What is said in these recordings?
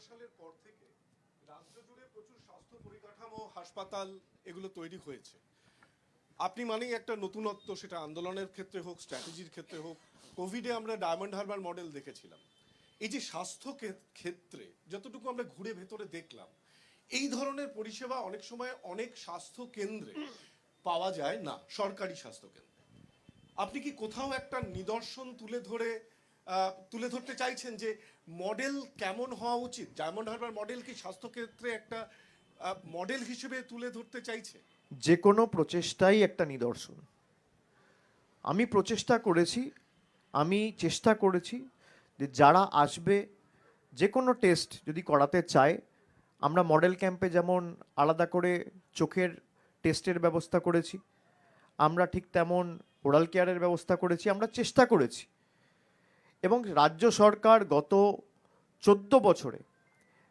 সালের পর থেকে রাজ্য জুড়ে প্রচুর স্বাস্থ্য পরিকাঠামো, হাসপাতাল এগুলো তৈরি হয়েছে। আপনি মানেই একটা নতুনত্ব, সেটা আন্দোলনের ক্ষেত্রে হোক, স্ট্র্যাটেজির ক্ষেত্রে হোক। কোভিডে আমরা ডায়মন্ড হারবার মডেল দেখেছিলাম। এই যে স্বাস্থ্য ক্ষে- ক্ষেত্রে যতটুকু আমরা ঘুরে ভেতরে দেখলাম, এই ধরনের পরিষেবা অনেক সময় অনেক স্বাস্থ্য কেন্দ্রে পাওয়া যায় না, সরকারি স্বাস্থ্য কেন্দ্রে। আপনি কি কোথাও একটা নিদর্শন তুলে ধরে তুলে ধরতে চাইছেন যে মডেল কেমন হওয়া উচিত? ডায়মন্ড হারবার মডেল কি স্বাস্থ্যক্ষেত্রে একটা মডেল হিসেবে তুলে ধরতে চাইছে? যে কোনো প্রচেষ্টাই একটা নিদর্শন। আমি প্রচেষ্টা করেছি, আমি চেষ্টা করেছি যে যারা আসবে, যে কোনো টেস্ট যদি করাতে চায়, আমরা মডেল ক্যাম্পে যেমন আলাদা করে চোখের টেস্টের ব্যবস্থা করেছি, আমরা ঠিক তেমন ওরাল কেয়ারের ব্যবস্থা করেছি, আমরা চেষ্টা করেছি। এবং রাজ্য সরকার গত চোদ্দ বছরে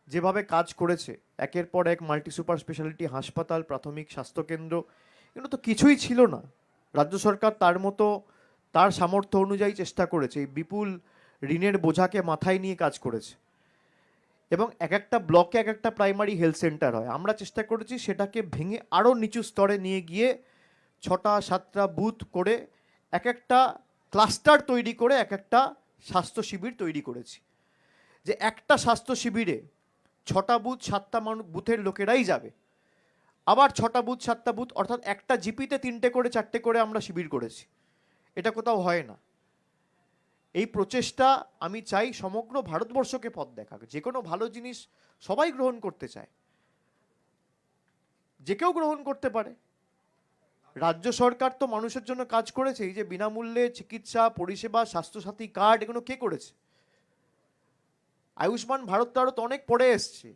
যেভাবে কাজ করেছে, একের পর এক মাল্টি সুপার স্পেশালিটি হাসপাতাল, প্রাথমিক স্বাস্থ্যকেন্দ্র, এগুলো তো কিছুই ছিল না। রাজ্য সরকার তার মতো, তার সামর্থ্য অনুযায়ী চেষ্টা করেছে, এই বিপুল ঋণের বোঝাকে মাথায় নিয়ে কাজ করেছে। এবং এক একটা ব্লকে এক একটা প্রাইমারি হেলথ সেন্টার হয়। আমরা চেষ্টা করেছি সেটাকে ভেঙে আরও নিচু স্তরে নিয়ে গিয়ে ছটা, সাতটা বুথ করে এক একটা ক্লাস্টার তৈরি করে, এক একটা স্বাস্থ্য শিবির তৈরি করেছি। যে একটা স্বাস্থ্য শিবিরে ছটা বুথ, সাতটা মানুষ বুথের লোকেরাই যাবে। আবার ছটা বুথ, সাতটা বুথ, অর্থাৎ একটা জিপিতে তিনটে করে, চারটে করে আমরা শিবির করেছি। এটা কোথাও হয় না। এই প্রচেষ্টা আমি চাই সমগ্র ভারতবর্ষকে পথ দেখাক। যে কোনো ভালো জিনিস সবাই গ্রহণ করতে চায়। যে কেউ গ্রহণ করতে পারে। রাজ্য সরকার তো মানুষের জন্য কাজ করেছে, এই যে বিনামূল্যে চিকিৎসা, পরিষেবা, স্বাস্থ্যসাথী কার্ড, এগুলো কে করেছে? আয়ুষ্মান ভারত তো অনেক পরে এসছে।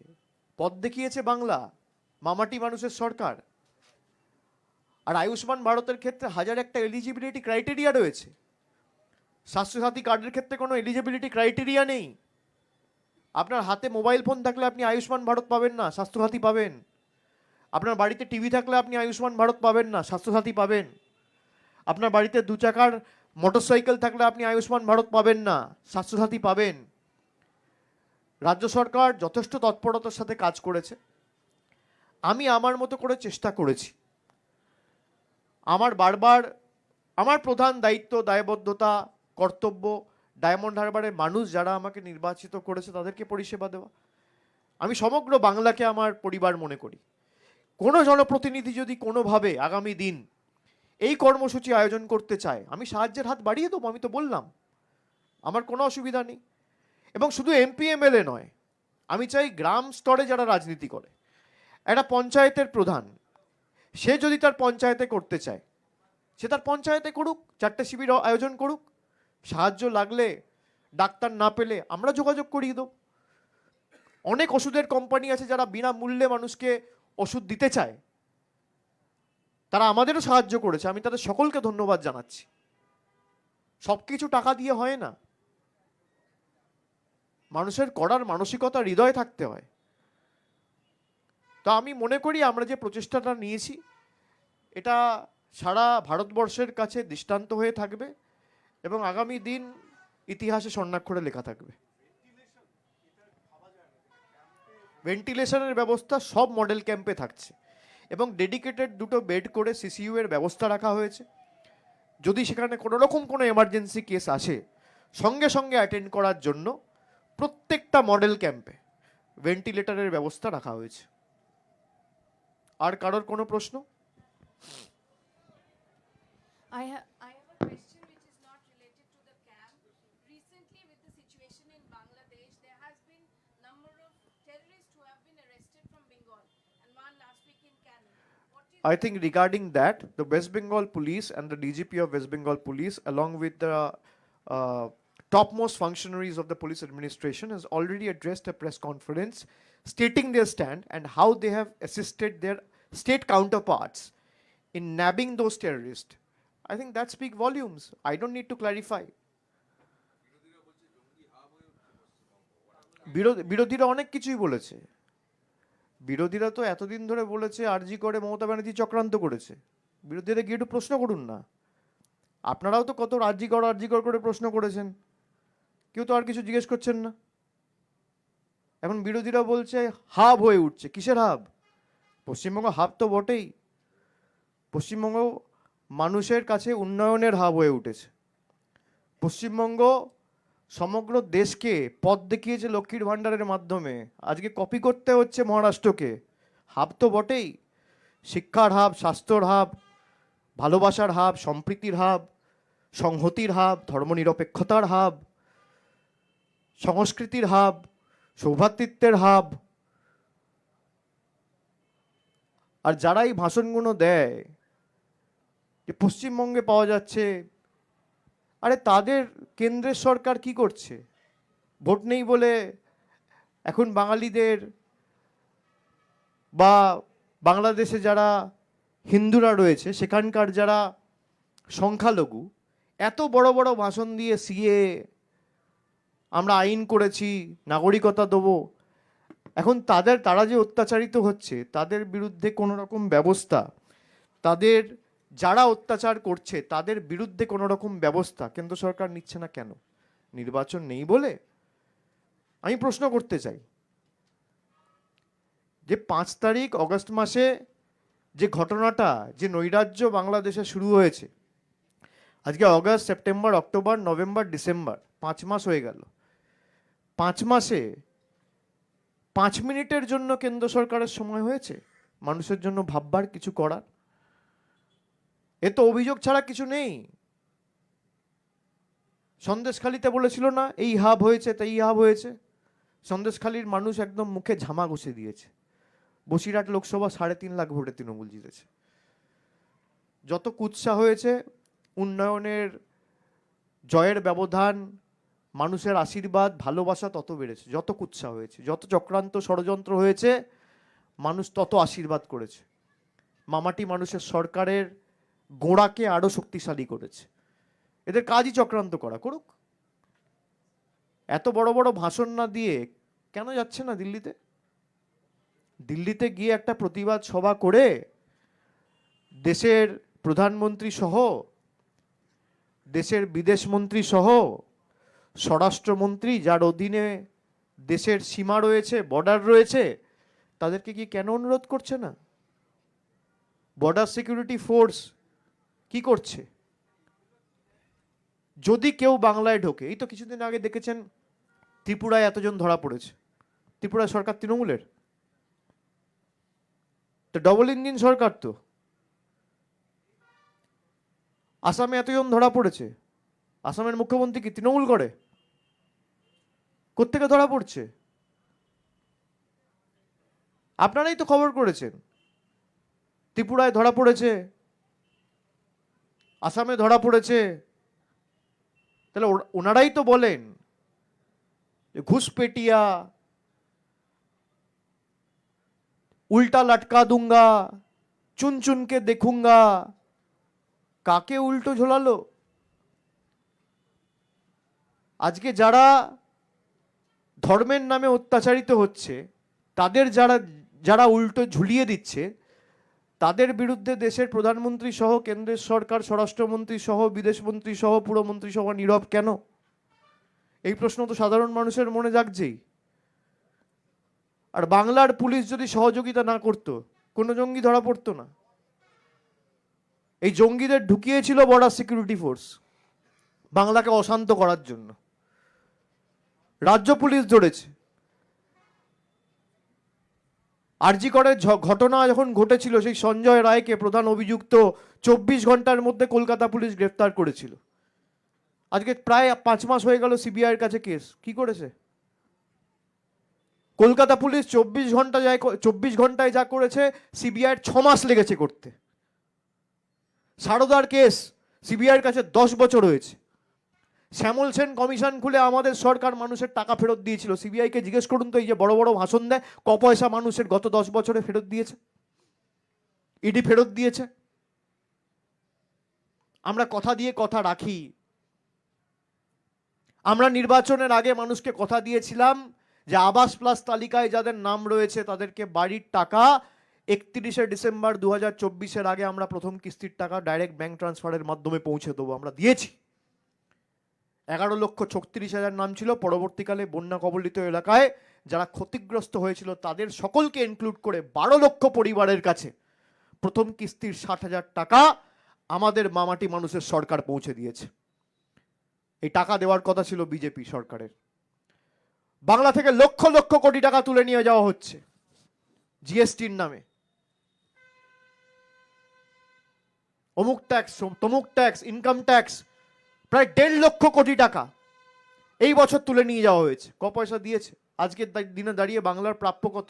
পথ দেখিয়েছে বাংলা, মামাটি মানুষের সরকার। আর আয়ুষ্মান ভারতের ক্ষেত্রে হাজার একটা এলিজিবিলিটি ক্রাইটেরিয়া রয়েছে। স্বাস্থ্যসাথী কার্ডের ক্ষেত্রে কোনো এলিজিবিলিটি ক্রাইটেরিয়া নেই। আপনার হাতে মোবাইল ফোন থাকলে আপনি আয়ুষ্মান ভারত পাবেন না, স্বাস্থ্যসাথী পাবেন। আপনার বাড়িতে টিভি থাকলে আপনি আয়ুষ্মান ভারত পাবেন না, স্বাস্থ্যসাথী পাবেন। আপনার বাড়িতে দু চাকার মোটরসাইকেল থাকলে আপনি আয়ুষ্মান ভারত পাবেন না, স্বাস্থ্যসাথী পাবেন। রাজ্য সরকার যথেষ্ট তৎপরতার সাথে কাজ করেছে। আমি আমার মতো করে চেষ্টা করেছি। আমার বারবার আমার প্রধান দায়িত্ব, দায়বদ্ধতা, কর্তব্য, ডায়মন্ড হারবারের মানুষ যারা আমাকে নির্বাচিত করেছে তাদেরকে পরিষেবা দেওয়া। আমি সমগ্র বাংলাকে আমার পরিবার মনে করি। কোনো জনপ্রতিনিধি যদি কোনোভাবে আগামী দিন এই কর্মসূচি আয়োজন করতে চায়, আমি সাহায্যের হাত বাড়িয়ে দেবো, আমি তো বললাম। আমার কোনো অসুবিধা নেই। এবং শুধু এমপি এমএলএ নয়, আমি চাই গ্রাম স্তরে যারা রাজনীতি করে, একটা পঞ্চায়েতের প্রধান, সে যদি তার পঞ্চায়েতে করতে চায়, সে তার পঞ্চায়েতে করুক, চারটে শিবির আয়োজন করুক, সাহায্য লাগলে, ডাক্তার না পেলে আমরা যোগাযোগ করিয়ে দেব। অনেক ওষুধের কোম্পানি আছে যারা বিনামূল্যে মানুষকে ওষুধ দিতে চায়, তারা আমাদেরও সাহায্য করেছে। আমি তাদের সকলকে ধন্যবাদ জানাচ্ছি। সব কিছু টাকা দিয়ে হয় না। মানুষের করার মানসিকতা, হৃদয় থাকতে হয়। তো আমি মনে করি আমরা যে প্রচেষ্টাটা নিয়েছি, এটা সারা ভারতবর্ষের কাছে দৃষ্টান্ত হয়ে থাকবে এবং আগামী দিন ইতিহাসে স্বর্ণাক্ষরে লেখা থাকবে। ভেন্টিলেশনের ব্যবস্থা সব মডেল ক্যাম্পে থাকছে এবং ডেডিকেটেড দুটো বেড করে সিসিইউ এর ব্যবস্থা রাখা হয়েছে। যদি সেখানে কোনো রকম কোনো এমার্জেন্সি কেস আসে, সঙ্গে সঙ্গে অ্যাটেন্ড করার জন্য প্রত্যেকটা মডেল ক্যাম্পে ভেন্টিলেটরের ব্যবস্থা রাখা হয়েছে। আর কারোর কোনো প্রশ্ন? I have a question. I think regarding that, the West Bengal Police and the DGP of West Bengal Police, along with the uh, topmost functionaries of the police administration, has already addressed a press conference stating their stand and how they have assisted their state counterparts in nabbing those terrorists. I think that speaks volumes. I don't need to clarify. বিরোধী- বিরোধীরা অনেক কিছুই বলেছে বিরোধীরা তো এতদিন ধরে বলেছে আরজি করে মমতা ব্যানার্জি চক্রান্ত করেছে। বিরোধীরা গিয়ে একটু প্রশ্ন করুন না। আপনারাও তো কত আরজি কর আরজি কর করে প্রশ্ন করেছেন। কেউ তো আর কিছু জিজ্ঞেস করছেন না। এখন বিরোধীরা বলছে, হাব হয়ে উঠছে। কিসের হাব? পশ্চিমবঙ্গ হাব তো বটেই। পশ্চিমবঙ্গ মানুষের কাছে উন্নয়নের হাব হয়ে উঠেছে। পশ্চিমবঙ্গ সমগ্র দেশকে পথ দেখিয়েছে লক্ষ্মীর ভাণ্ডারের মাধ্যমে। আজকে কপি করতে হচ্ছে মহারাষ্ট্রকে। হাব তো বটেই। শিক্ষার হাব, স্বাস্থ্যর হাব, ভালোবাসার হাব, সম্প্রীতির হাব, সংহতির হাব, ধর্মনিরপেক্ষতার হাব, সংস্কৃতির হাব সৌভ্রাতৃত্বের হাব। আর যারা এই ভাষণগুলো দেয়, যে পশ্চিমবঙ্গে পাওয়া যাচ্ছে আরে তাদের কেন্দ্রের সরকার কি করছে? ভোট নেই বলে এখন বাঙালিদের বা বাংলাদেশে যারা হিন্দুরা রয়েছে, সেখানকার যারা সংখ্যালঘু, এত বড় বড় ভাষণ দিয়ে সিএ, আমরা আইন করেছি, নাগরিকতা দেবো, এখন তাদের, তারা যে অত্যাচারিত হচ্ছে, তাদের বিরুদ্ধে কোনো রকম ব্যবস্থা, তাদের যারা অত্যাচার করছে, তাদের বিরুদ্ধে কোনো রকম ব্যবস্থা কেন্দ্র সরকার নিচ্ছে না কেন? নির্বাচন নেই বলে আমি প্রশ্ন করতে চাই। যে পাঁচ তারিখ অগস্ট মাসে যে ঘটনাটা, যে নৈরাজ্য বাংলাদেশে শুরু হয়েছে, আজকে August, September, October, November, December, পাঁচ মাস হয়ে গেল। পাঁচ মাসে পাঁচ মিনিটের জন্য কেন্দ্র সরকারের সময় হয়েছে? মানুষের জন্য ভাববার কিছু করার? এ তো অভিযোগ ছাড়া কিছু নেই। সন্দেশখালিতে বলেছিল না, এই হাব হয়েছে, তাই হাব হয়েছে। সন্দেশখালির মানুষ একদম মুখে ঝামা ঘষে দিয়েছে। বসিরহাট লোকসভা সাড়ে তিন লাখ ভোটে তৃণমূল জিতেছে। যত কুৎসা হয়েছে, উন্নয়নের জয়ের ব্যবধান, মানুষের আশীর্বাদ, ভালোবাসা তত বেড়েছে, যত কুৎসা হয়েছে, যত চক্রান্ত ষড়যন্ত্র হয়েছে, মানুষ তত আশীর্বাদ করেছে। মামাটি মানুষের সরকারের গোড়াকে আরও শক্তিশালী করেছে। এদের কাজই চক্রান্ত করা, করুক। এত বড় বড় ভাষণ না দিয়ে কেন যাচ্ছে না দিল্লিতে? দিল্লিতে গিয়ে একটা প্রতিবাদ সভা করে দেশের প্রধানমন্ত্রী সহ, দেশের বিদেশ মন্ত্রী সহ, স্বরাষ্ট্রমন্ত্রী যার অধীনে দেশের সীমা রয়েছে, বর্ডার রয়েছে, তাদেরকে কি কেন অনুরোধ করছে না? বর্ডার সিকিউরিটি ফোর্স কি করছে? যদি কেউ বাংলায় ঢোকে, এই তো কিছুদিন আগে দেখেছেন ত্রিপুরায় এতজন ধরা পড়েছে। ত্রিপুরা সরকার তৃণমূলের। তো ডবল ইঞ্জিন সরকার তো। আসামে এতজন ধরা পড়েছে। আসামের মুখ্যমন্ত্রী কি তৃণমূল করে? কোত্থেকে ধরা পড়ছে? আপনারাই তো খবর করেছেন। ত্রিপুরায় ধরা পড়েছে। আসামে ধরা পড়েছে। তাহলে ওনারাই তো বলেন ঘুষপেটিয়া উল্টা লটকা দুঙ্গা চুন চুনকে দেখুঙ্গা, কাকে উল্টো ঝোলালো? আজকে যারা ধর্মের নামে অত্যাচারিত হচ্ছে, তাদের যারা যারা উল্টো ঝুলিয়ে দিচ্ছে তাদের বিরুদ্ধে দেশের প্রধানমন্ত্রী সহ কেন্দ্রের সরকার, স্বরাষ্ট্রমন্ত্রী সহ, বিদেশমন্ত্রী সহ, পুরমন্ত্রী সহ নীরব কেন? এই প্রশ্ন তো সাধারণ মানুষের মনে জাগছেই। আর বাংলার পুলিশ যদি সহযোগিতা না করত, কোনো জঙ্গি ধরা পড়তো না। এই জঙ্গিদের ঢুকিয়েছিল বর্ডার সিকিউরিটি ফোর্স বাংলাকে অশান্ত করার জন্য। রাজ্য পুলিশ ধরেছে। আরজি করের ঘটনা যখন ঘটেছিল, সেই সঞ্জয় রায়কে প্রধান অভিযুক্ত চব্বিশ ঘণ্টার মধ্যে কলকাতা পুলিশ গ্রেফতার করেছিল। আজকে প্রায় পাঁচ মাস হয়ে গেল সিবিআইয়ের কাছে কেস। কি করেছে? কলকাতা পুলিশ চব্বিশ ঘণ্টা যায় চব্বিশ ঘন্টায় যা করেছে, সিবিআইয়ের ছ মাস লেগেছে করতে। সারদার কেস সিবিআইয়ের কাছে দশ বছর হয়েছে। শ্যামল সেন কমিশন খুলে আমাদের সরকার মানুষের টাকা ফেরত দিয়েছিল। সিবিআইকে জিজ্ঞেস করুন তো, এই যে বড় বড় ভাষণ দেয়, ক পয়সা মানুষের গত দশ বছরে ফেরত দিয়েছে? ইডি ফেরত দিয়েছে? আমরা কথা দিয়ে কথা রাখি। আমরা নির্বাচনের আগে মানুষকে কথা দিয়েছিলাম যে আবাস প্লাস তালিকায় যাদের নাম রয়েছে তাদেরকে বাড়ির টাকা, একত্রিশে ডিসেম্বর দু হাজার আগে আমরা প্রথম কিস্তির টাকা ডাইরেক্ট ব্যাংক ট্রান্সফারের মাধ্যমে পৌঁছে দেবো, আমরা দিয়েছি। এগারো লক্ষ ছত্রিশ হাজার নাম ছিল। পরবর্তীকালে বন্যা কবলিত এলাকায় যারা ক্ষতিগ্রস্ত হয়েছিল, তাদের সকলকে ইনক্লুড করে বারো লক্ষ পরিবারের কাছে। প্রথম কিস্তির ষাট হাজার টাকা আমাদের মামাটি মানুষের সরকার পৌঁছে দিয়েছে। এই টাকা দেওয়ার কথা ছিল বিজেপি সরকারের। বাংলা থেকে লক্ষ লক্ষ কোটি টাকা তুলে নিয়ে যাওয়া হচ্ছে জিএসটির নামে। অমুক ট্যাক্স, তমুক ট্যাক্স, ইনকাম ট্যাক্স প্রায় দেড় লক্ষ কোটি টাকা এই বছর তুলে নিয়ে যাওয়া হয়েছে। ক পয়সা দিয়েছে? আজকের দিনে দাঁড়িয়ে বাংলার প্রাপ্য কত?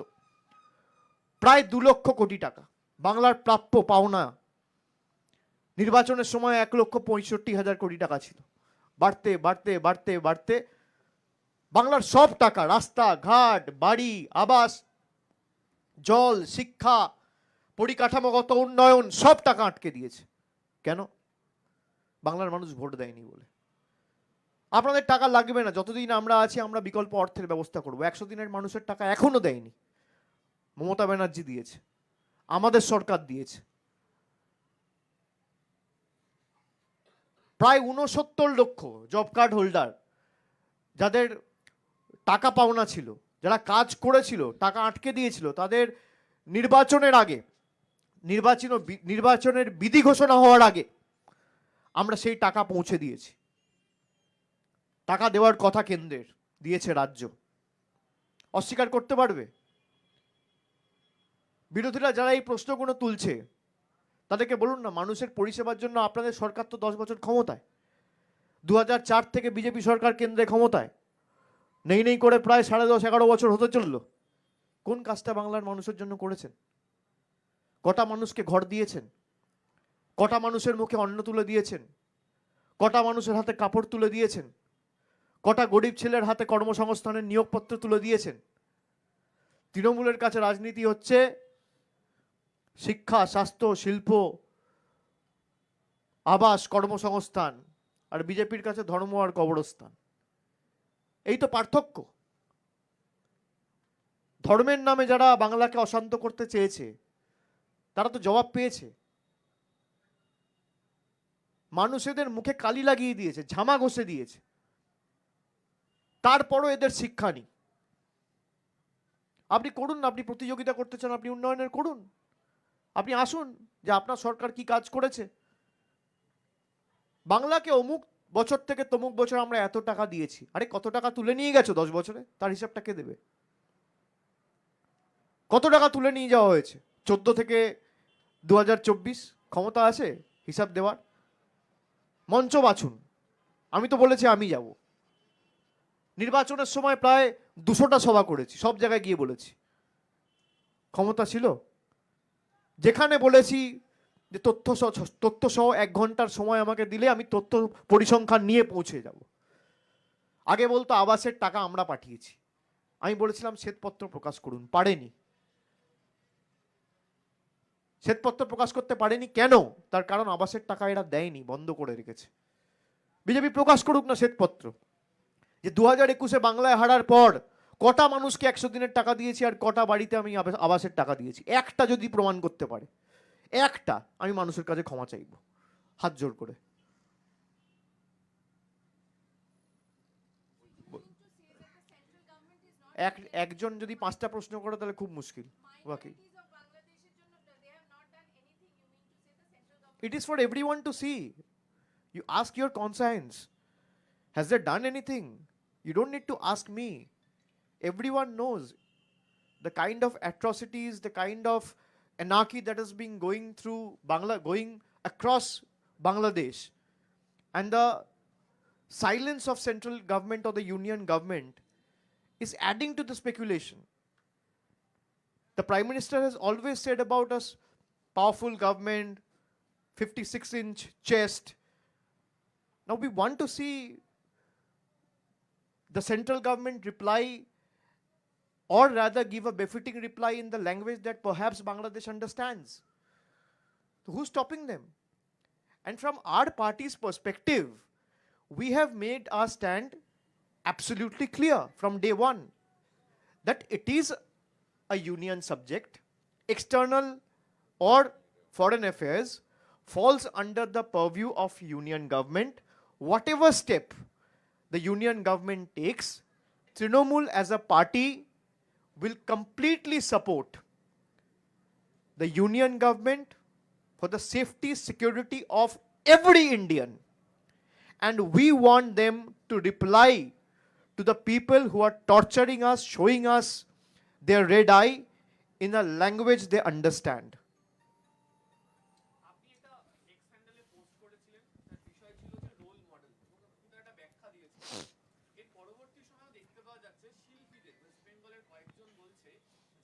প্রায় দু লক্ষ কোটি টাকা। বাংলার প্রাপ্য পাওনা নির্বাচনের সময় এক লক্ষ পঁয়ষট্টি হাজার কোটি টাকা ছিল। বাড়তে বাড়তে বাড়তে বাড়তে বাংলার সব টাকা, রাস্তা, ঘাট, বাড়ি, আবাস, জল, শিক্ষা, পরিকাঠামোগত উন্নয়ন সব টাকা আটকে দিয়েছে। কেন? বাংলার মানুষ ভোট দেয়নি বলে। আপনাদের টাকা লাগবে না, যতদিন আমরা আছি, আমরা বিকল্প অর্থের ব্যবস্থা করব। একশো দিনের মানুষের টাকা এখনও দেয়নি। মমতা ব্যানার্জি দিয়েছে, আমাদের সরকার দিয়েছে। প্রায় উনসত্তর লক্ষ জব কার্ড হোল্ডার, যাদের টাকা পাওনা ছিল, যারা কাজ করেছিল, টাকা আটকে দিয়েছিল, তাদের নির্বাচনের আগে, নির্বাচন নির্বাচনের বিধি ঘোষণা হওয়ার আগে আমরা সেই টাকা পৌঁছে দিয়েছি। টাকা দেওয়ার কথা কেন্দ্রের, দিয়েছে রাজ্য। অস্বীকার করতে পারবে? বিরোধীরা যারা এই প্রশ্নগুলো তুলছে, তাদেরকে বলুন না, মানুষের পরিষেবার জন্য আপনাদের সরকার তো দশ বছর ক্ষমতায়। দু থেকে বিজেপি সরকার কেন্দ্রে ক্ষমতায়। নেই নেই করে প্রায় সাড়ে দশ, এগারো বছর হতে চলল। কোন কাজটা বাংলার মানুষের জন্য করেছেন? কটা মানুষকে ঘর দিয়েছেন? কটা মানুষের মুখে অন্ন তুলে দিয়েছেন? কটা মানুষের হাতে কাপড় তুলে দিয়েছেন? কটা গরিব ছেলের হাতে কর্মসংস্থানের নিয়োগপত্র তুলে দিয়েছেন? তৃণমূলের কাছে রাজনীতি হচ্ছে শিক্ষা, স্বাস্থ্য, শিল্প, আবাস, কর্মসংস্থান আর বিজেপির কাছে ধর্ম আর কবরস্থান। এই তো পার্থক্য। ধর্মের নামে যারা বাংলাকে অশান্ত করতে চেয়েছে, তারা তো জবাব পেয়েছে। মানুষেদের মুখে কালি লাগিয়ে দিয়েছে, ঝামা ঘষে দিয়েছে। তারপরও এদের শিক্ষা নেই। আপনি করুন না, আপনি প্রতিযোগিতা করতে চান, আপনি উন্নয়নের করুন। আপনি আসুন যে আপনার সরকার কি কাজ করেছে। বাংলাকে অমুক বছর থেকে তমুক বছর আমরা এত টাকা দিয়েছি। আরে, কত টাকা তুলে নিয়ে গেছো দশ বছরে? তার হিসাবটা কে দেবে? কত টাকা তুলে নিয়ে যাওয়া হয়েছে? চোদ্দ থেকে দু হাজার চব্বিশ ক্ষমতা আছে হিসাব দেওয়ার? মঞ্চ বাছুন। আমি তো বলেছি আমি যাব। নির্বাচনের সময় প্রায় দুশোটা সভা করেছি, সব জায়গায় গিয়ে বলেছি। ক্ষমতা ছিল? যেখানে বলেছি যে তথ্য তথ্য সহ এক ঘণ্টার সময় আমাকে দিলে আমি তথ্য পরিসংখ্যান নিয়ে পৌঁছে যাব। আগে বলতো আবাসের টাকা আমরা পাঠিয়েছি। আমি বলেছিলাম শ্বেতপত্র প্রকাশ করুন, পারেনি। শ্বেতপত্র প্রকাশ করতে পারেনি কেন? তার কারণ আবাসের টাকা এরা দেয়নি, বন্ধ করে রেখেছে। বিজেপি প্রকাশ করুক না শ্বেতপত্র। যে দু হাজার একুশে বাংলায় হারার পর কটা মানুষকে একশো দিনের টাকা দিয়েছি আর কটা বাড়িতে আমি আবাস- আবাসের টাকা দিয়েছি? একটা যদি প্রমাণ করতে পারে, একটা আমি মানুষের কাছে ক্ষমা চাইব, হাত জোর করে। এক একজন যদি পাঁচটা প্রশ্ন করে তাহলে খুব মুশকিল, বাকি। It is for everyone to see. You ask your conscience. Has they done anything? You don't need to ask me. Everyone knows the kind of atrocities, the kind of anarchy that is being going through Bangla, going across Bangladesh, and the silence of central government or the union government is adding to the speculation. The Prime Minister has always said about us powerful government, 56 inch chest. Now we want to see the central government reply or rather give a befitting reply in the language that perhaps Bangladesh understands. Who's stopping them? And from our party's perspective, we have made our stand absolutely clear from day one that it is a union subject, external or foreign affairs falls under the purview of union government. Whatever step the union government takes, Trinamool as a party will completely support the union government for the safety security of every indian and we want them to reply to the people who are torturing us showing us their red eye in a language they understand কয়েকজন বলছে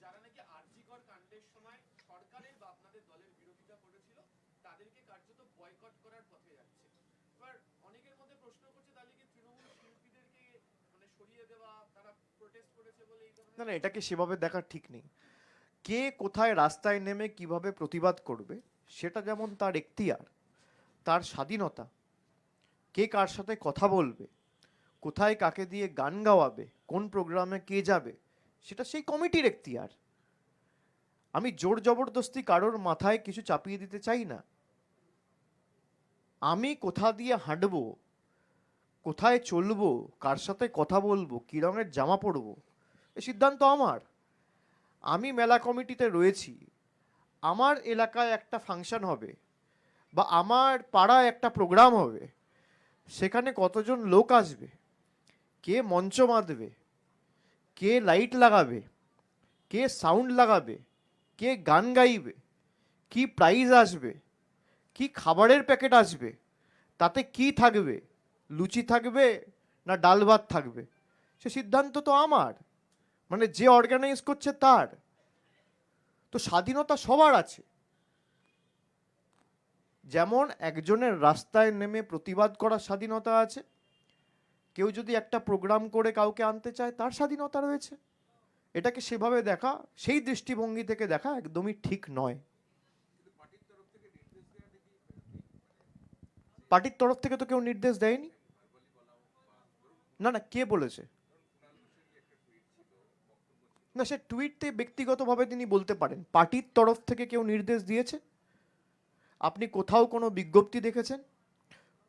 যারা নাকি আরজিকর কাণ্ডের সময় সরকারের বা আপনাদের দলের বিরোধিতা করেছিল, তাদেরকে কার্যত বয়কট করার পথে যাচ্ছে। এবার অনেকের মধ্যে প্রশ্ন করছে, তাহলে কি তৃণমূল শিল্পীদেরকে মানে সরিয়ে দেওয়া, তারা প্রোটেস্ট করেছে বলে না না এটাকে সেভাবে দেখা ঠিক নেই। কে কোথায় রাস্তায় নেমে কীভাবে প্রতিবাদ করবে, সেটা যেমন তার এখতিয়ার, তার স্বাধীনতা, কে কার সাথে কথা বলবে, কোথায় কাকে দিয়ে গান গাওয়াবে, কোন প্রোগ্রামে কে যাবে সেটা সেই কমিটির এখতিয়ার। আমি জোর জবরদস্তি কারোর মাথায় কিছু চাপিয়ে দিতে চাই না। আমি কোথা দিয়ে হাঁটবো? কোথায় চলবো? কার সাথে কথা বলব? কী রঙের জামা পরবো? এ সিদ্ধান্ত আমার। আমি মেলা কমিটিতে রয়েছি। আমার এলাকায় একটা ফাংশন হবে বা আমার পাড়ায় একটা প্রোগ্রাম হবে। সেখানে কতজন লোক আসবে? কে মঞ্চ বাঁধবে? কে লাইট লাগাবে? কে সাউন্ড লাগাবে? কে গান গাইবে? কি প্রাইজ আসবে? কি খাবারের প্যাকেট আসবে? তাতে কি থাকবে? লুচি থাকবে না ডাল ভাত থাকবে? সে সিদ্ধান্ত তো আমার। মানে যে অর্গানাইজ করছে তার। তো স্বাধীনতা সবার আছে। যেমন একজনের রাস্তায় নেমে প্রতিবাদ করার স্বাধীনতা আছে কেউ যদি একটা প্রোগ্রাম করে কাউকে আনতে চায়, তার স্বাধীনতা রয়েছে। এটাকে সেভাবে দেখা, সেই দৃষ্টিভঙ্গি থেকে দেখা একদমই ঠিক নয়। পার্টির তরফ থেকে তো কেউ নির্দেশ দেয়নি। না না, কে বলেছে? না, সে টুইটে ব্যক্তিগতভাবে তিনি বলতে পারেন, পার্টির তরফ থেকে কেউ নির্দেশ দিয়েছে? আপনি কোথাও কোনো বিজ্ঞপ্তি দেখেছেন?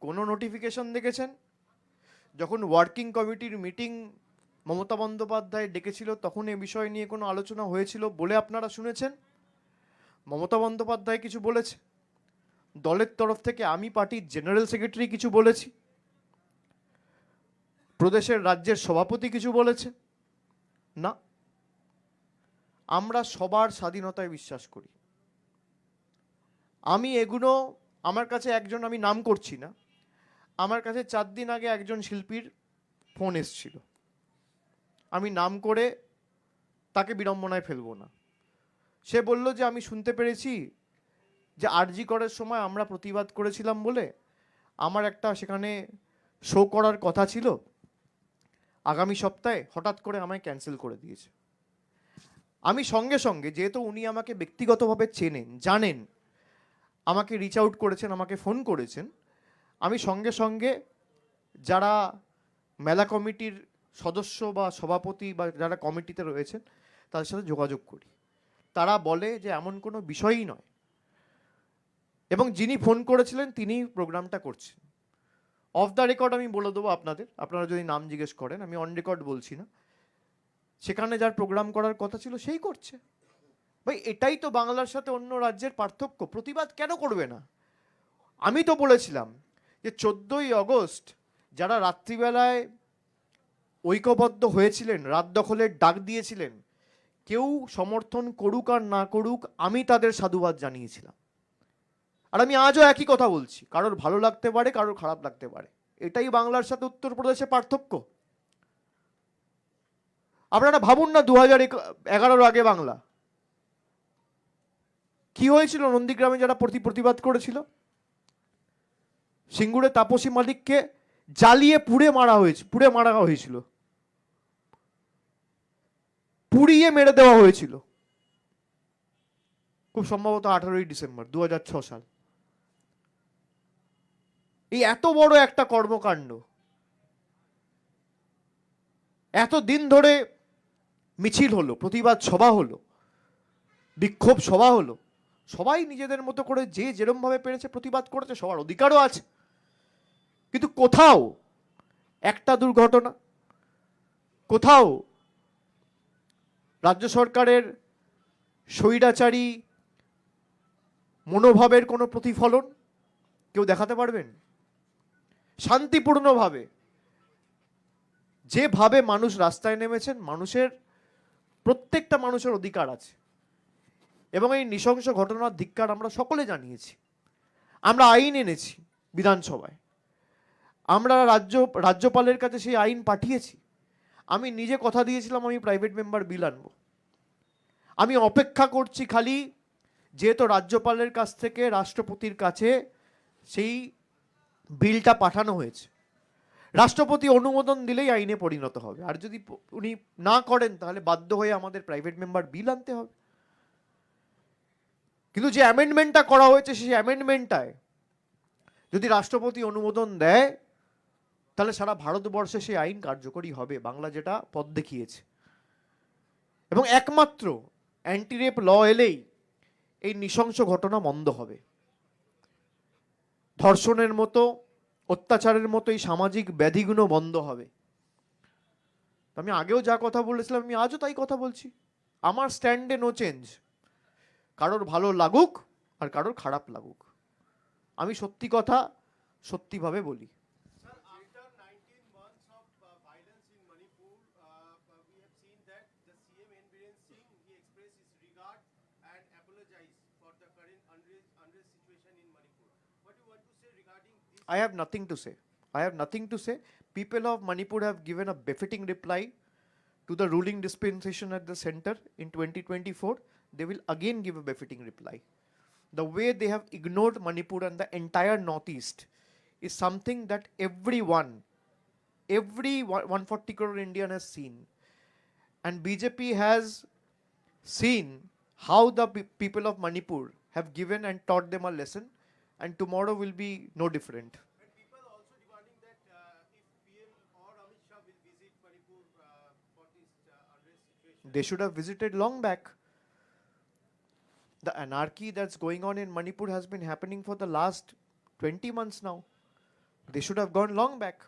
কোনো নোটিফিকেশন দেখেছেন? যখন ওয়ার্কিং কমিটির মিটিং মমতা বন্দ্যোপাধ্যায় ডেকেছিল, তখন এ বিষয় নিয়ে কোনো আলোচনা হয়েছিল বলে আপনারা শুনেছেন? মমতা বন্দ্যোপাধ্যায় কিছু বলেছে? দলের তরফ থেকে আমি, পার্টির জেনারেল সেক্রেটারি কিছু বলেছি। প্রদেশের রাজ্যের সভাপতি কিছু বলেছে না। আমরা সবার স্বাধীনতায় বিশ্বাস করি। আমি এগুলো আমার কাছে একজন আমি নাম করছি না। আমার কাছে চার দিন আগে একজন শিল্পীর ফোন এসছিল। আমি নাম করে তাকে বিড়ম্বনায় ফেলব না। সে বলল যে, আমি শুনতে পেরেছি যে আরজি করার সময় আমরা প্রতিবাদ করেছিলাম বলে। আমার একটা সেখানে শো করার কথা ছিল। আগামী সপ্তাহে হঠাৎ করে আমায় ক্যান্সেল করে দিয়েছে। আমি সঙ্গে সঙ্গে, যেহেতু উনি আমাকে ব্যক্তিগতভাবে চেনেন, জানেন, আমাকে রিচ আউট করেছেন, আমাকে ফোন করেছেন আমি সঙ্গে সঙ্গে যারা মেলা কমিটির সদস্য বা সভাপতি বা যারা কমিটিতে রয়েছেন, তাদের সাথে যোগাযোগ করি। তারা বলে যে এমন কোনো বিষয়ই নয়। এবং যিনি ফোন করেছিলেন তিনি প্রোগ্রামটা করছেন। অফ দ্য রেকর্ড আমি বলে দেবো আপনাদের। আপনারা যদি নাম জিজ্ঞেস করেন, আমি অন রেকর্ড বলছি না। সেখানে যার প্রোগ্রাম করার কথা ছিল, সেই করছে। ভাই, এটাই তো বাংলার সাথে অন্য রাজ্যের পার্থক্য। প্রতিবাদ কেন করবে না? আমি তো বলেছিলাম যে চোদ্দোই অগস্ট যারা রাত্রিবেলায় ঐক্যবদ্ধ হয়েছিলেন, রাত দখলের ডাক দিয়েছিলেন, কেউ সমর্থন করুক আর না করুক, আমি তাদের সাধুবাদ জানিয়েছিলাম। আর আমি আজও একই কথা বলছি, কারোর ভালো লাগতে পারে, কারোর খারাপ লাগতে পারে। এটাই বাংলার সাথে উত্তরপ্রদেশের পার্থক্য। আপনারা ভাবুন না দু হাজার এগারোর আগে বাংলা। কি হয়েছিল নন্দীগ্রামে যারা প্রতি প্রতিবাদ করেছিল? সিঙ্গুরে তাপসী মালিককে জ্বালিয়ে পুড়ে মারা হয়েছে, পুড়ে মারা হয়েছিল। পুড়িয়ে মেরে দেওয়া হয়েছিল। খুব সম্ভবত আঠারোই ডিসেম্বর দু সাল। এই এত বড় একটা কর্মকাণ্ড। এত দিন ধরে মিছিল হলো, প্রতিবাদ সভা হলো, বিক্ষোভ সভা হলো। সবাই নিজেদের মতো করে যে যেরমভাবে পেরেছে প্রতিবাদ করেছে, সবার অধিকারও আছে। কিন্তু কোথাও একটা দুর্ঘটনা, কোথাও রাজ্য সরকারের স্বৈরাচারী মনোভাবের কোনো প্রতিফলন কেউ দেখাতে পারবেন? শান্তিপূর্ণভাবে যেভাবে মানুষ রাস্তায় নেমেছেন, মানুষের প্রত্যেকটা মানুষের অধিকার আছে। এবং এই নৃশংস ঘটনার ধিক্কার আমরা সকলে জানিয়েছি। আমরা আইন এনেছি বিধানসভায়। আমরা রাজ্য, রাজ্যপালের কাছে সেই আইন পাঠিয়েছি। আমি নিজে কথা দিয়েছিলাম, আমি প্রাইভেট মেম্বার বিল আনব। আমি অপেক্ষা করছি খালি যেহেতু রাজ্যপালের কাছ থেকে রাষ্ট্রপতির কাছে সেই বিলটা পাঠানো হয়েছে। রাষ্ট্রপতি অনুমোদন দিলেই আইনে পরিণত হবে। আর যদি উনি না করেন, তাহলে বাধ্য হয়ে আমাদের প্রাইভেট মেম্বার বিল আনতে হবে। কিন্তু যে অ্যামেন্ডমেন্টটা করা হয়েছে, সেই অ্যামেন্ডমেন্টটায় যদি রাষ্ট্রপতি অনুমোদন দেয় তাহলে সারা ভারতবর্ষে সেই আইন কার্যকরী হবে, বাংলা যেটা পথ দেখিয়েছে। এবং একমাত্র অ্যান্টি রেপ ল এলেই এই নৃশংস ঘটনা বন্ধ হবে। ধর্ষণের মতো, অত্যাচারের মতো এই সামাজিক ব্যাধিগুলো বন্ধ হবে। আমি আগেও যা কথা বলেছিলাম, আমি আজও তাই কথা বলছি। আমার স্ট্যান্ডে নো চেঞ্জ কারোর ভালো লাগুক আর কারোর খারাপ লাগুক। আমি সত্যি কথা সত্যিভাবে বলি। I have nothing to say. I have nothing to say. People of Manipur have given a befitting reply to the ruling dispensation at the center in 2024. They will again give a befitting reply. The way they have ignored Manipur and the entire Northeast is something that everyone, every one- 140 crore Indian has seen. And BJP has seen how the pe- people of Manipur have given and taught them a lesson, and tomorrow will be no different. And people also demanding that uh, if PM or Amit Shah will visit Manipur uh, uh. They should have visited long back. The anarchy that's going on in Manipur has been happening for the last 20 months now. They should have gone long back.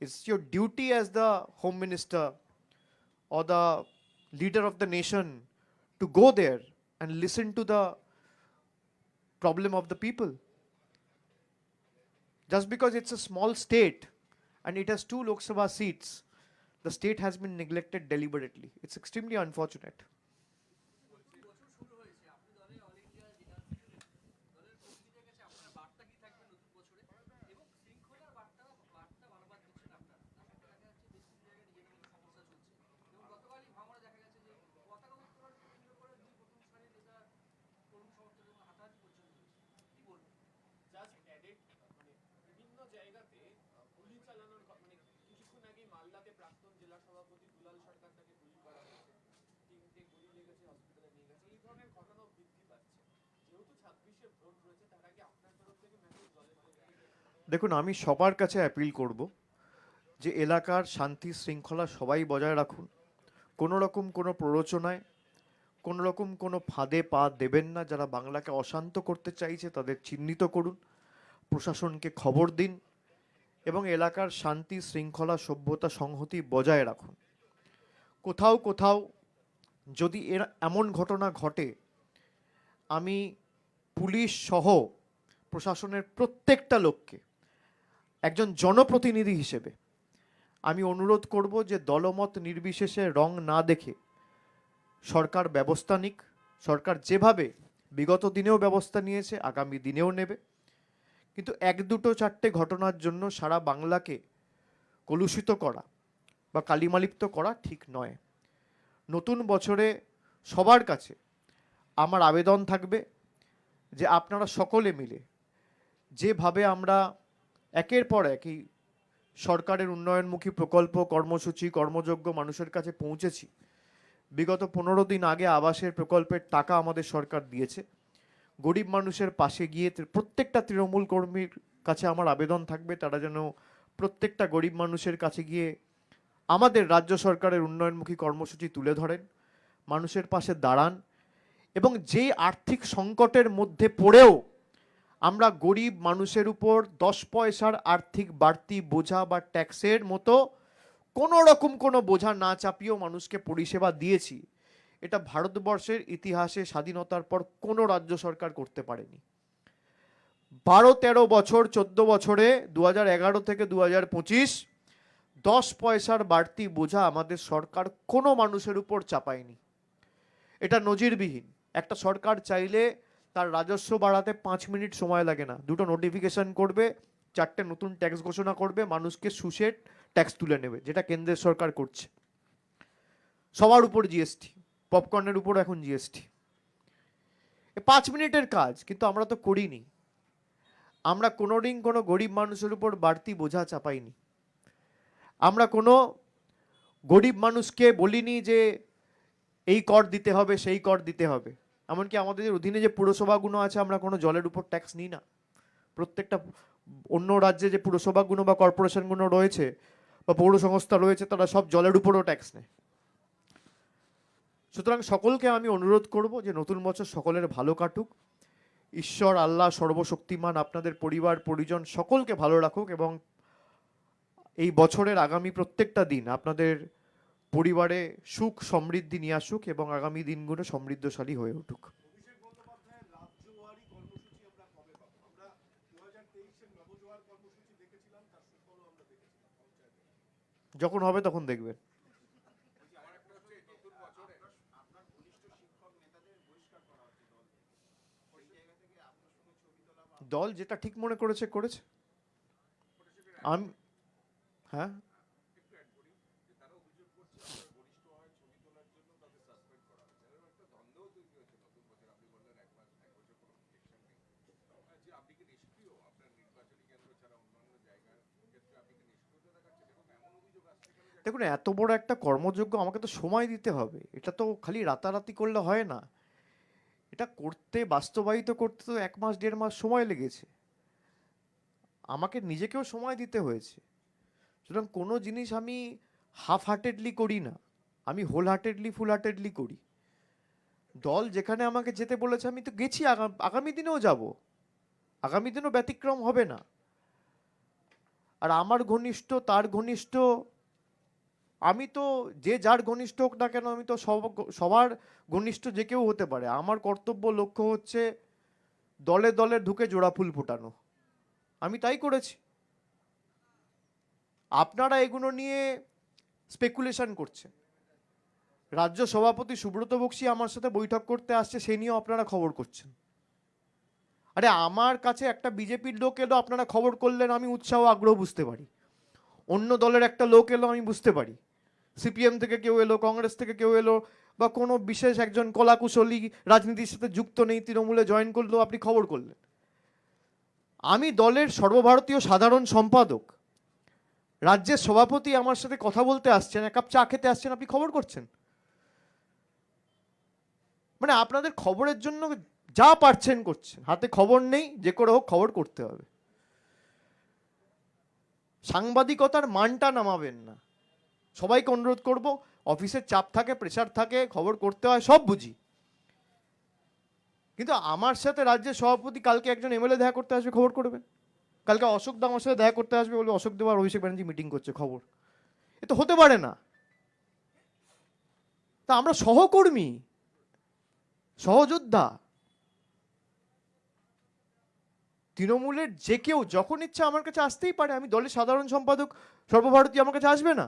It's your duty as the Home Minister or the leader of the nation to go there and listen to the problem of the people. Just because it's a small state and it has two Lok Sabha seats, the state has been neglected deliberately. It's extremely unfortunate. দেখুন, আমি সবার কাছে appeal করব যে এলাকার শান্তি শৃঙ্খলা সবাই বজায় রাখুন। কোনো রকম কোনো প্ররোচনায়, কোনো রকম কোনো ফাঁদে পা দেবেন না। যারা বাংলাকে অশান্ত করতে চাইছে তাদের চিহ্নিত করুন, প্রশাসনকে খবর দিন এবং এলাকার শান্তি শৃঙ্খলা সভ্যতা সংহতি বজায় রাখুন। কোথাও কোথাও যদি এর এমন ঘটনা ঘটে, আমি পুলিশ সহ প্রশাসনের প্রত্যেকটা লোককে একজন জনপ্রতিনিধি হিসেবে আমি অনুরোধ করব যে দলমত নির্বিশেষে রং না দেখে সরকার ব্যবস্থা নিক। সরকার যেভাবে বিগত দিনেও ব্যবস্থা নিয়েছে, আগামী দিনেও নেবে। কিন্তু এক দুটো চারটে ঘটনার জন্য সারা বাংলাকে কলুষিত করা বা কালিমালিপ্ত করা ঠিক নয়। নতুন বছরে সবার কাছে আমার আবেদন থাকবে যে আপনারা সকলে মিলে যেভাবে আমরা একের পর এক এই সরকারের উন্নয়নমুখী প্রকল্প, কর্মসূচি, কর্মযোগ্য মানুষের কাছে পৌঁছেছি। বিগত পনেরো দিন আগে আবাসের প্রকল্পের টাকা আমাদের সরকার দিয়েছে। গরিব মানুষের পাশে গিয়ে প্রত্যেকটা তৃণমূল কর্মীর কাছে আমার আবেদন থাকবে। তারা যেন প্রত্যেকটা গরিব মানুষের কাছে গিয়ে আমাদের রাজ্য সরকারের উন্নয়নমুখী কর্মসূচি তুলে ধরেন, মানুষের পাশে দাঁড়ান এবং যেই আর্থিক সংকটের মধ্যে পড়েও আমরা গরিব মানুষের উপর দশ পয়সার আর্থিক বাড়তি বোঝা বা ট্যাক্সের মতো কোনো রকম কোনো বোঝা না চাপিয়েও মানুষকে পরিষেবা দিয়েছি। এটা ভারতবর্ষের ইতিহাসে স্বাধীনতার পর কোনো রাজ্য সরকার করতে পারেনি। বারো, তেরো বছর, চোদ্দ বছরে দু এগারো থেকে দু হাজার পঁচিশ দশ পয়সার বাড়তি বোঝা আমাদের সরকার কোনো মানুষের উপর চাপায়নি। এটা নজিরবিহীন। একটা সরকার চাইলে তার রাজস্ব বাড়াতে পাঁচ মিনিট সময় লাগে না। দুটো নোটিফিকেশন করবে, চারটে নতুন ট্যাক্স ঘোষণা করবে, মানুষকে সুসে ট্যাক্স তুলে নেবে, যেটা কেন্দ্রের সরকার করছে। সবার উপর জিএসটি পপকর্নের উপর এখন জিএসটি পাঁচ মিনিটের কাজ, কিন্তু আমরা তো করিনি। আমরা কোনোদিন কোনো গরিব মানুষের উপর বাড়তি বোঝা চাপাইনি। আমরা কোনো গরিব মানুষকে বলিনি যে, এই কর দিতে হবে, সেই কর দিতে হবে। এমনকি আমাদের অধীনে যে পুরসভাগুলো আছে, আমরা কোনো জলের উপর ট্যাক্স নিই না। প্রত্যেকটা অন্য রাজ্যে যে পুরসভাগুলো বা কর্পোরেশনগুলো রয়েছে বা পৌর সংস্থা রয়েছে, তারা সব জলের উপরও ট্যাক্স নেয়। সুতরাং সকলকে আমি অনুরোধ করব যে নতুন বছর সকলের ভালো কাটুক। ঈশ্বর, আল্লাহ সর্বশক্তিমান, আপনাদের পরিবার, পরিজন সকলকে ভালো রাখুক এবং এই বছরের আগামী প্রত্যেকটা দিন আপনাদের পরিবারে সুখ সমৃদ্ধি নিয়ে আসুক এবং আগামী দিনগুলো সমৃদ্ধশালী হয়ে উঠুক। যখন হবে তখন দেখবেন। দল যেটা ঠিক মনে করেছে করেছে। আমি হ্যাঁ? দেখুন, এত বড় একটা কর্মযোগ্য আমাকে তো সময় দিতে হবে। এটা তো খালি রাতারাতি করলে হয় না। এটা করতে, বাস্তবায়িত করতে তো এক মাস, দেড় মাস সময় লেগেছে। আমাকে নিজেকেও সময় দিতে হয়েছে। সুতরাং কোনো জিনিস আমি হাফ হার্টেডলি করি না। আমি হোল হার্টেডলি ফুল হার্টেডলি করি। দল যেখানে আমাকে যেতে বলেছে, আমি তো গেছি আগামী দিনেও যাব। আগামী দিনেও ব্যতিক্রম হবে না। আর আমার ঘনিষ্ঠ, তার ঘনিষ্ঠ আমি তো যে যার ঘনিষ্ঠ হোক না কেন, আমি তো সব সবার ঘনিষ্ঠ যে কেউ হতে পারে। আমার কর্তব্য, লক্ষ্য হচ্ছে দলে দলে ঢুকে জোড়া ফুল ফোটানো। আমি তাই করেছি। আপনারা এগুলো নিয়ে স্পেকুলেশন করছেন রাজ্য সভাপতি সুব্রত বক্সি আমার সাথে বৈঠক করতে আসছে, সে নিয়েও আপনারা খবর করছেন। আরে, আমার কাছে একটা বিজেপির লোক এলো, আপনারা খবর করলেন, আমি উৎসাহ আগ্রহ বুঝতে পারি। অন্য দলের একটা লোক এলো, আমি বুঝতে পারি। সিপিএম থেকে কেউ এলো, কংগ্রেস থেকে কেউ এলো, বা কোনো বিশেষ একজন কলাকুশলী রাজনীতির সাথে যুক্ত নেই, তৃণমূলে জয়েন করল, আপনি খবর করলেন। আমি দলের সর্বভারতীয় সাধারণ সম্পাদক, রাজ্যের সভাপতি আমার সাথে কথা বলতে আসছেন, এক কাপ চা খেতে আসছেন, আপনি খবর করছেন? মানে আপনাদের খবরের জন্য যা পারছেন করছেন, হাতে খবর নেই, যে করে হোক খবর করতে হবে। সাংবাদিকতার মানটা নামাবেন না। সবাইকে অনুরোধ করব, অফিসের চাপ থাকে প্রেশার থাকে, খবর করতে হয়, সব বুঝি। কিন্তু আমার সাথে রাজ্যের সভাপতি কালকে একজন এমএলএ দেখা করতে আসবে, খবর করবেন কালকে অশোক দা আমার সাথে দেখা করতে আসবে বলবে অশোক দেব আর অভিষেক ব্যানার্জি মিটিং করছে, খবর। এ তো হতে পারে না। তা আমরা সহকর্মী, সহযোদ্ধা, তৃণমূলের যে কেউ যখন ইচ্ছা আমার কাছে আসতেই পারে। আমি দলের সাধারণ সম্পাদক সর্বভারতীয় আমার কাছে আসবে না।